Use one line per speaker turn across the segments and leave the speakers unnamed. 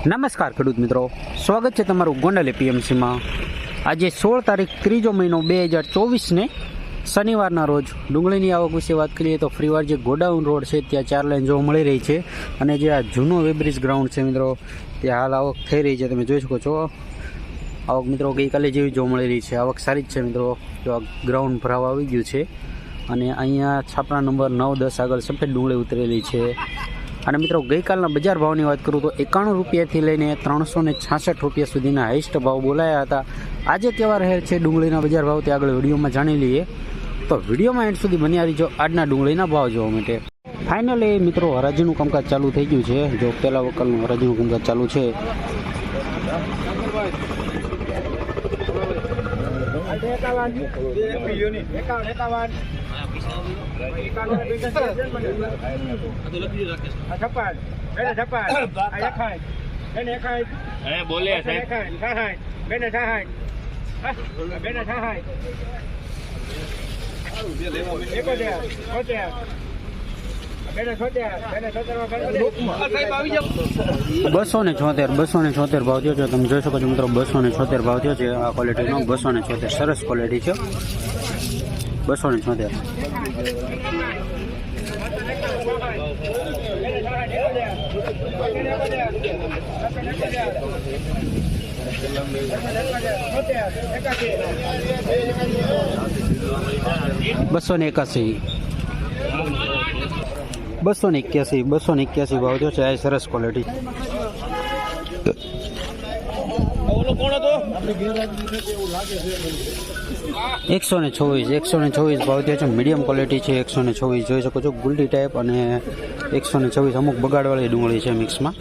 નમસ્કાર ખેડૂત મિત્રો. સ્વાગત છે તમારું ગોંડલ એપીએમસીમાં આજે સોળ તારીખ ત્રીજો મહિનો બે હજાર ચોવીસને શનિવારના રોજ ડુંગળીની આવક વિશે વાત કરીએ તો ફ્રીવાર જે ગોડાઉન રોડ છે ત્યાં ચાર લાઈન જોવા મળી રહી છે અને જે આ જૂનો વેબ્રિજ ગ્રાઉન્ડ છે મિત્રો, ત્યાં હાલ આવક થઈ રહી છે. તમે જોઈ શકો છો. આવક મિત્રો ગઈકાલે જેવી જોવા મળી રહી છે. આવક સારી જ છે મિત્રો. જો આ ગ્રાઉન્ડ ભરાવા આવી ગયું છે અને અહીંયા છાપરા નંબર નવ દસ આગળ સફેદ ડુંગળી ઉતરેલી છે. અને મિત્રો, ગઈકાલના બજાર ભાવની વાત કરું તો એકાણું રૂપિયાથી લઈને ત્રણસો ને છાસઠ રૂપિયા સુધીના હાઈસ્ટ ભાવ બોલાયા હતા. આજે કેવા રહેલ છે ડુંગળીના બજાર ભાવ, તે આગળ વિડીયોમાં જાણી લઈએ. તો વિડીયોમાં એન્ડ સુધી બન્યા રહીજો આજના ડુંગળીના ભાવ જોવા માટે. ફાઇનલી મિત્રો, હરાજીનું કામકાજ ચાલુ થઈ ગયું છે. જો પહેલા વકલનું હરાજીનું કામકાજ ચાલુ છે.
એકાવન બેને
બોલે
બસો ને છોતેર બસો ને છોતેર ભાવ થયો છે. તમે જોઈ શકો છો મિત્રો બસો ને છોતેર ભાવ થયો છે. આ ક્વોલિટીનો બસો ને છોતેર. સરસ ક્વોલિટી છે. બસો ને છોતેર. બસો ને એકાસી બસો ને એક્યાસી બસો ને એક્યાસી ભાવ જો છે. સરસ ક્વોલિટી એકસો ને છવ્વીસ એકસો ને છવ્વીસ ભાવ થયો છે. મીડિયમ ક્વોલિટી છે એકસો ને છવ્વીસ જોઈ શકો છો. ગુલટી ટાઈપ અને એકસો ને છવ્વીસ અમુક બગાડવાળી ડુંગળી છે મિક્સમાં.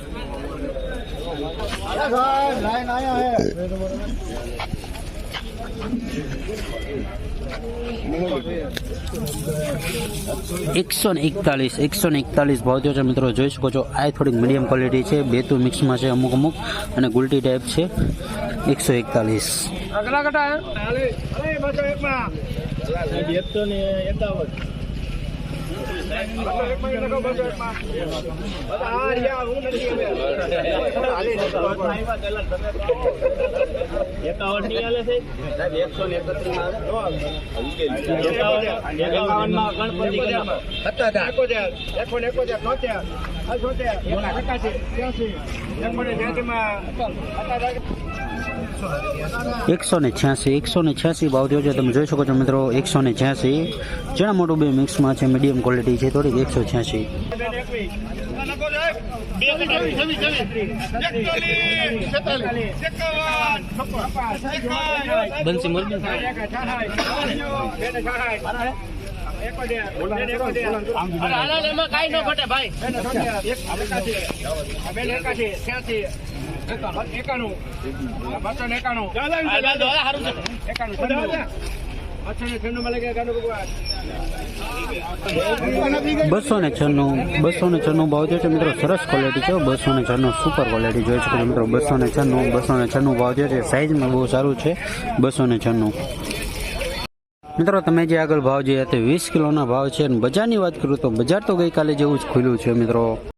એકસો ને એકતાલીસ એકસો ને એકતાલીસ ભાવ થયો છે મિત્રો. જોઈ શકો છો આ થોડીક મીડિયમ ક્વોલિટી છે. બે તું મિક્સમાં છે અમુક અમુક અને ગુલટી ટાઈપ છે. એકસો એકતાલીસ.
એકાવનની સાહેબ એકસો ને એકત્રીસ એકાવનમાં ગણપતિ
એકોતેર એકસો ને
છ્યાસી એકસો ને છ્યાસી ભાવ થયો છે તમે જોઈ શકો છો મિત્રો એકસો ને છ્યાસી જેના મોટું બે મિક્સમાં છે મીડિયમ ક્વોલિટી છે થોડીક એકસો છ્યાસી
બંસી કઈ ન ઘટે ભાઈ
બસો ને છન્નું
બસો ને છન્નું ભાવ થયો છે મિત્રો, સરસ ક્વોલિટી છે બસો ને છન્નું સુપર ક્વોલિટી જોઈ શકો મિત્રો બસો ને છન્નું બસો ને છન્નું ભાવ થયો છે સાઇઝમાં બહુ સારું છે બસો ને છન્નું. મિત્રો, તમે જે આગળ ભાવ જોયા તે વીસ કિલોના ભાવ છે અને બજારની વાત કરું તો બજાર તો ગઈકાલે જેવું જ ખુલ્યું છે મિત્રો.